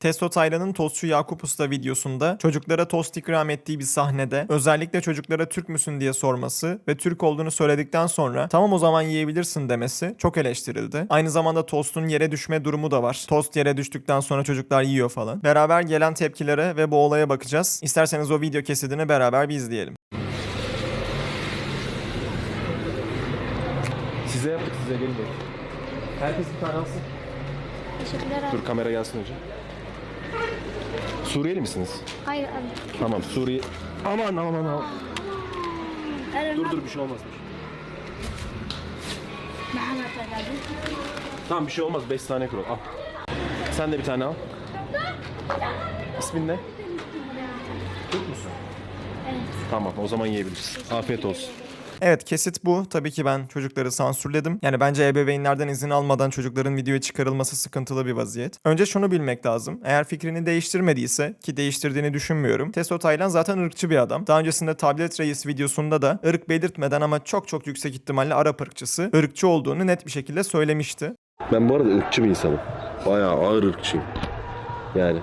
Testo Taylan'ın Tostçu Yakup Usta videosunda çocuklara tost ikram ettiği bir sahnede özellikle çocuklara Türk müsün diye sorması ve Türk olduğunu söyledikten sonra tamam o zaman yiyebilirsin demesi çok eleştirildi. Aynı zamanda tostun yere düşme durumu da var. Tost yere düştükten sonra çocuklar yiyor falan. Beraber gelen tepkilere ve bu olaya bakacağız. İsterseniz o video kesidini beraber bir izleyelim. Size yaptık size gelin. Herkes bir tane alsın. Teşekkürler abi. Dur kamera gelsin önce. Suriyeli misiniz? Hayır abi. Tamam Suriye. Aman aman aman. Dur dur bir şey olmaz. Abi. Tamam bir şey olmaz 5 saniye kural al. Sen de bir tane al. İsmin ne? Türk müsün? Evet. Tamam o zaman yiyebiliriz. Afiyet olsun. Evet kesit bu. Tabii ki ben çocukları sansürledim. Yani bence ebeveynlerden izin almadan çocukların videoya çıkarılması sıkıntılı bir vaziyet. Önce şunu bilmek lazım. Eğer fikrini değiştirmediyse ki değiştirdiğini düşünmüyorum. Testo Taylan zaten ırkçı bir adam. Daha öncesinde Tablet Reis videosunda da ırk belirtmeden ama çok çok yüksek ihtimalle Arap ırkçısı, ırkçı olduğunu net bir şekilde söylemişti. Ben bu arada ırkçı bir insanım. Bayağı ağır ırkçıyım. Yani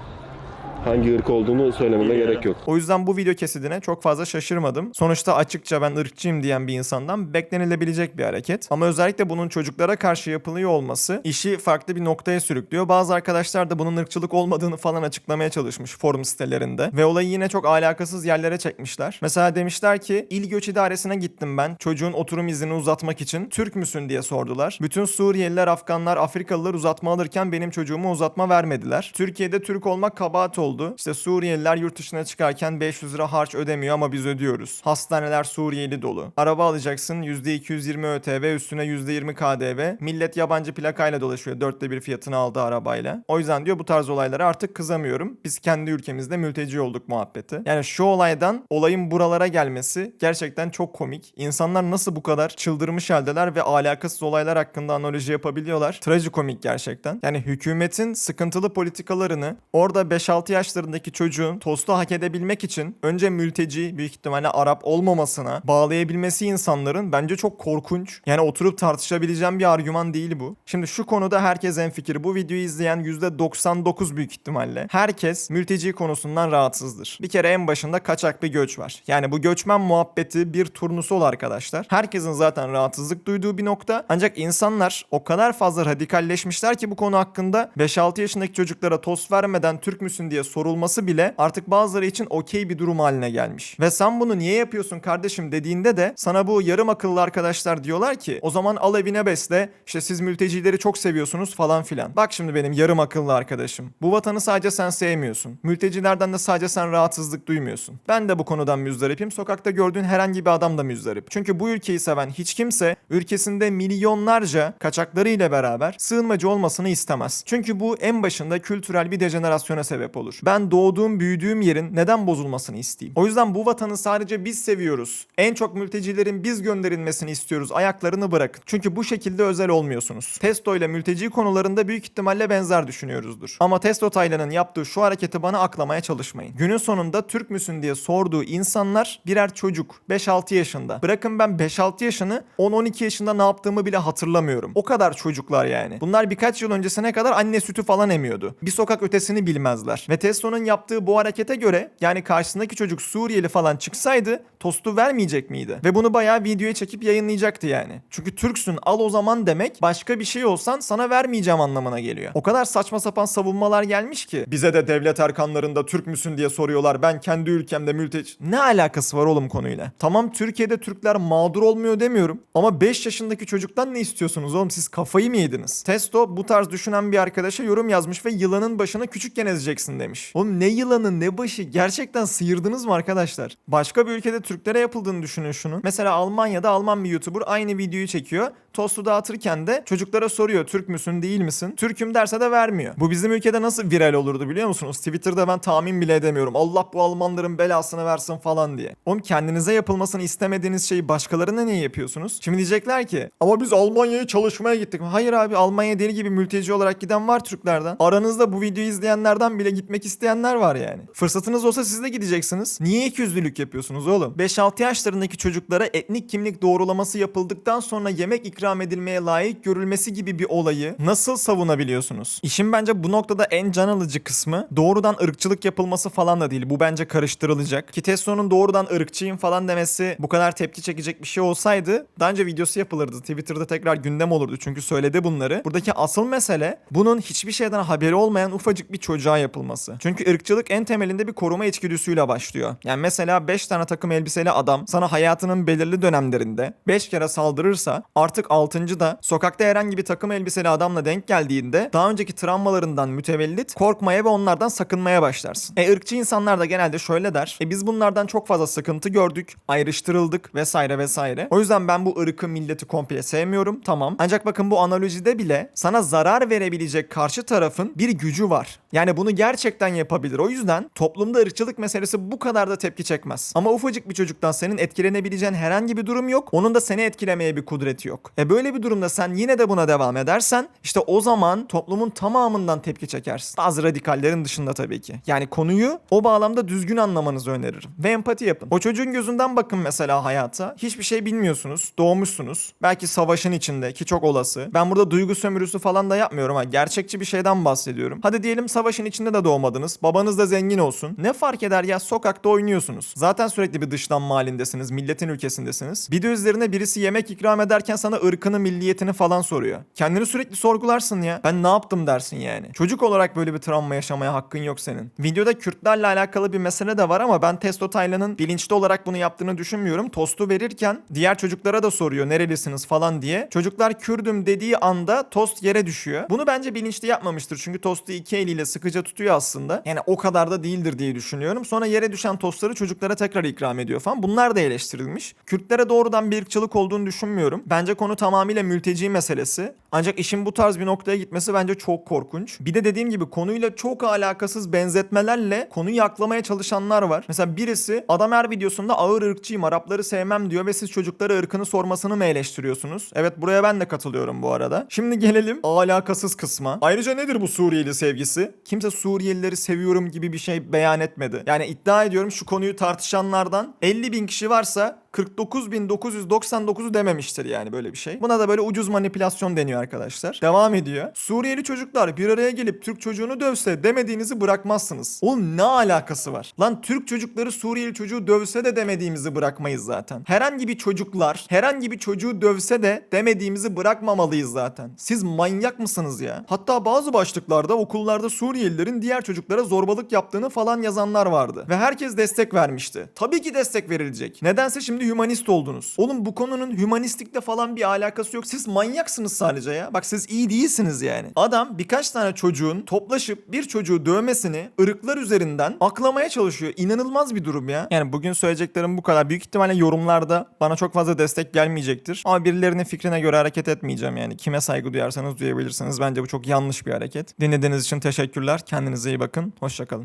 hangi ırk olduğunu söylememe gerek yok. O yüzden bu video kesidine çok fazla şaşırmadım. Sonuçta açıkça ben ırkçıyım diyen bir insandan beklenilebilecek bir hareket. Ama özellikle bunun çocuklara karşı yapılıyor olması işi farklı bir noktaya sürüklüyor. Bazı arkadaşlar da bunun ırkçılık olmadığını falan açıklamaya çalışmış forum sitelerinde. Ve olayı yine çok alakasız yerlere çekmişler. Mesela demişler ki İl Göç İdaresi'ne gittim ben çocuğun oturum izni uzatmak için. Türk müsün diye sordular. Bütün Suriyeliler, Afganlar, Afrikalılar uzatma alırken benim çocuğuma uzatma vermediler. Türkiye'de Türk olmak kabahat oldu. İşte Suriyeliler yurt dışına çıkarken 500 lira harç ödemiyor ama biz ödüyoruz. Hastaneler Suriyeli dolu. Araba alacaksın %220 ÖTV üstüne %20 KDV. Millet yabancı plakayla dolaşıyor. Dörtte bir fiyatını aldı arabayla. O yüzden diyor bu tarz olaylara artık kızamıyorum. Biz kendi ülkemizde mülteci olduk muhabbeti. Yani şu olaydan olayın buralara gelmesi gerçekten çok komik. İnsanlar nasıl bu kadar çıldırmış haldeler ve alakasız olaylar hakkında analoji yapabiliyorlar. Trajikomik gerçekten. Yani hükümetin sıkıntılı politikalarını orada 5-6 yaşlarındaki çocuğun tostu hak edebilmek için önce mülteci büyük ihtimalle Arap olmamasına bağlayabilmesi insanların bence çok korkunç. Yani oturup tartışabileceğim bir argüman değil bu. Şimdi şu konuda herkes en fikir. Bu videoyu izleyen %99 büyük ihtimalle herkes mülteci konusundan rahatsızdır. Bir kere en başında kaçak bir göç var. Yani bu göçmen muhabbeti bir turnusol arkadaşlar. Herkesin zaten rahatsızlık duyduğu bir nokta. Ancak insanlar o kadar fazla radikalleşmişler ki bu konu hakkında 5-6 yaşındaki çocuklara tost vermeden Türk müsün diye sorulması bile artık bazıları için okey bir durum haline gelmiş. Ve sen bunu niye yapıyorsun kardeşim dediğinde de sana bu yarım akıllı arkadaşlar diyorlar ki o zaman al evine besle işte siz mültecileri çok seviyorsunuz falan filan. Bak şimdi benim yarım akıllı arkadaşım. Bu vatanı sadece sen sevmiyorsun. Mültecilerden de sadece sen rahatsızlık duymuyorsun. Ben de bu konudan müzdaripim. Sokakta gördüğün herhangi bir adam da müzdarip. Çünkü bu ülkeyi seven hiç kimse ülkesinde milyonlarca kaçaklarıyla beraber sığınmacı olmasını istemez. Çünkü bu en başında kültürel bir dejenerasyona sebep olur. Ben doğduğum, büyüdüğüm yerin neden bozulmasını isteyeyim? O yüzden bu vatanı sadece biz seviyoruz. En çok mültecilerin biz gönderilmesini istiyoruz. Ayaklarını bırakın. Çünkü bu şekilde özel olmuyorsunuz. Testo ile mülteci konularında büyük ihtimalle benzer düşünüyoruzdur. Ama Testo Taylan'ın yaptığı şu hareketi bana aklamaya çalışmayın. Günün sonunda Türk müsün diye sorduğu insanlar birer çocuk. 5-6 yaşında. Bırakın ben 5-6 yaşını 10-12 yaşında ne yaptığımı bile hatırlamıyorum. O kadar çocuklar yani. Bunlar birkaç yıl öncesine kadar anne sütü falan emiyordu. Bir sokak ötesini bilmezler. Ve Testo'nun yaptığı bu harekete göre yani karşısındaki çocuk Suriyeli falan çıksaydı tostu vermeyecek miydi? Ve bunu bayağı videoya çekip yayınlayacaktı yani. Çünkü Türksün al o zaman demek başka bir şey olsan sana vermeyeceğim anlamına geliyor. O kadar saçma sapan savunmalar gelmiş ki. Bize de devlet erkanlarında Türk müsün diye soruyorlar. Ben kendi ülkemde mülteci... Ne alakası var oğlum konuyla? Tamam Türkiye'de Türkler mağdur olmuyor demiyorum. Ama 5 yaşındaki çocuktan ne istiyorsunuz oğlum? Siz kafayı mı yediniz? Testo bu tarz düşünen bir arkadaşa yorum yazmış ve yılanın başına küçükken ezeceksin demiş. Oğlum ne yılanı ne başı gerçekten sıyırdınız mı arkadaşlar? Başka bir ülkede Türklere yapıldığını düşünün şunu. Mesela Almanya'da Alman bir YouTuber aynı videoyu çekiyor. Tostu dağıtırken de çocuklara soruyor Türk müsün değil misin? Türk'üm derse de vermiyor. Bu bizim ülkede nasıl viral olurdu biliyor musunuz? Twitter'da ben tahmin bile edemiyorum. Allah bu Almanların belasını versin falan diye. Oğlum kendinize yapılmasını istemediğiniz şeyi başkalarına niye yapıyorsunuz? Şimdi diyecekler ki ama biz Almanya'ya çalışmaya gittik. Hayır abi Almanya deli gibi mülteci olarak giden var Türklerden. Aranızda bu videoyu izleyenlerden bile gitmek isteyenler var yani. Fırsatınız olsa siz de gideceksiniz. Niye ikiyüzlülük yapıyorsunuz oğlum? 5-6 yaşlarındaki çocuklara etnik kimlik doğrulaması yapıldıktan sonra yemek ikram ikram edilmeye layık görülmesi gibi bir olayı nasıl savunabiliyorsunuz? İşin bence bu noktada en can alıcı kısmı doğrudan ırkçılık yapılması falan da değil. Bu bence karıştırılacak. Ki Testo'nun doğrudan ırkçıyım falan demesi bu kadar tepki çekecek bir şey olsaydı daha önce videosu yapılırdı. Twitter'da tekrar gündem olurdu çünkü söyledi bunları. Buradaki asıl mesele bunun hiçbir şeyden haberi olmayan ufacık bir çocuğa yapılması. Çünkü ırkçılık en temelinde bir koruma içgüdüsüyle başlıyor. Yani mesela 5 tane takım elbiseli adam sana hayatının belirli dönemlerinde 5 kere saldırırsa artık 6. da sokakta herhangi bir takım elbiseli adamla denk geldiğinde daha önceki travmalarından mütevellit korkmaya ve onlardan sakınmaya başlarsın. E ırkçı insanlar da genelde şöyle der. E biz bunlardan çok fazla sıkıntı gördük, ayrıştırıldık vesaire vesaire. O yüzden ben bu ırkı milleti komple sevmiyorum tamam. Ancak bakın bu analojide bile sana zarar verebilecek karşı tarafın bir gücü var. Yani bunu gerçekten yapabilir. O yüzden toplumda ırkçılık meselesi bu kadar da tepki çekmez. Ama ufacık bir çocuktan senin etkilenebileceğin herhangi bir durum yok. Onun da seni etkilemeye bir kudreti yok. E böyle bir durumda sen yine de buna devam edersen işte o zaman toplumun tamamından tepki çekersin. Bazı radikallerin dışında tabii ki. Yani konuyu o bağlamda düzgün anlamanızı öneririm. Ve empati yapın. O çocuğun gözünden bakın mesela hayata. Hiçbir şey bilmiyorsunuz. Doğmuşsunuz. Belki savaşın içinde ki çok olası. Ben burada duygu sömürüsü falan da yapmıyorum ha. Gerçekçi bir şeyden bahsediyorum. Hadi diyelim savaşın içinde de doğmadınız. Babanız da zengin olsun. Ne fark eder ya sokakta oynuyorsunuz. Zaten sürekli bir dışlanma halindesiniz. Milletin ülkesindesiniz. Bir de üzerine birisi yemek ikram ederken sana ırkını, milliyetini falan soruyor. Kendini sürekli sorgularsın ya. Ben ne yaptım dersin yani. Çocuk olarak böyle bir travma yaşamaya hakkın yok senin. Videoda Kürtlerle alakalı bir mesele de var ama ben Testo Taylan'ın bilinçli olarak bunu yaptığını düşünmüyorum. Tostu verirken diğer çocuklara da soruyor nerelisiniz falan diye. Çocuklar Kürdüm dediği anda tost yere düşüyor. Bunu bence bilinçli yapmamıştır. Çünkü tostu iki eliyle sıkıca tutuyor aslında. Yani o kadar da değildir diye düşünüyorum. Sonra yere düşen tostları çocuklara tekrar ikram ediyor falan. Bunlar da eleştirilmiş. Kürtlere doğrudan bir ırkçılık olduğunu düşünmüyorum. Bence konu tamamıyla mülteci meselesi. Ancak işin bu tarz bir noktaya gitmesi bence çok korkunç. Bir de dediğim gibi konuyla çok alakasız benzetmelerle konuyu aklamaya çalışanlar var. Mesela birisi adam her videosunda ağır ırkçıyım Arapları sevmem diyor ve siz çocuklara ırkını sormasını mı eleştiriyorsunuz? Evet buraya ben de katılıyorum bu arada. Şimdi gelelim alakasız kısma. Ayrıca nedir bu Suriyeli sevgisi? Kimse Suriyelileri seviyorum gibi bir şey beyan etmedi. Yani iddia ediyorum şu konuyu tartışanlardan 50 bin kişi varsa 49.999'u dememiştir yani böyle bir şey. Buna da böyle ucuz manipülasyon deniyor arkadaşlar. Devam ediyor. Suriyeli çocuklar bir araya gelip Türk çocuğunu dövse demediğinizi bırakmazsınız. Oğlum ne alakası var? Lan Türk çocukları Suriyeli çocuğu dövse de demediğimizi bırakmayız zaten. Herhangi bir çocuklar herhangi bir çocuğu dövse de demediğimizi bırakmamalıyız zaten. Siz manyak mısınız ya? Hatta bazı başlıklarda okullarda Suriyelilerin diğer çocuklara zorbalık yaptığını falan yazanlar vardı. Ve herkes destek vermişti. Tabii ki destek verilecek. Nedense şimdi hümanist oldunuz. Oğlum bu konunun hümanistlikle falan bir alakası yok. Siz manyaksınız sadece ya. Bak siz iyi değilsiniz yani. Adam birkaç tane çocuğun toplaşıp bir çocuğu dövmesini ırklar üzerinden aklamaya çalışıyor. İnanılmaz bir durum ya. Yani bugün söyleyeceklerim bu kadar. Büyük ihtimalle yorumlarda bana çok fazla destek gelmeyecektir. Ama birilerinin fikrine göre hareket etmeyeceğim yani. Kime saygı duyarsanız duyabilirsiniz. Bence bu çok yanlış bir hareket. Dinlediğiniz için teşekkürler. Kendinize iyi bakın. Hoşçakalın.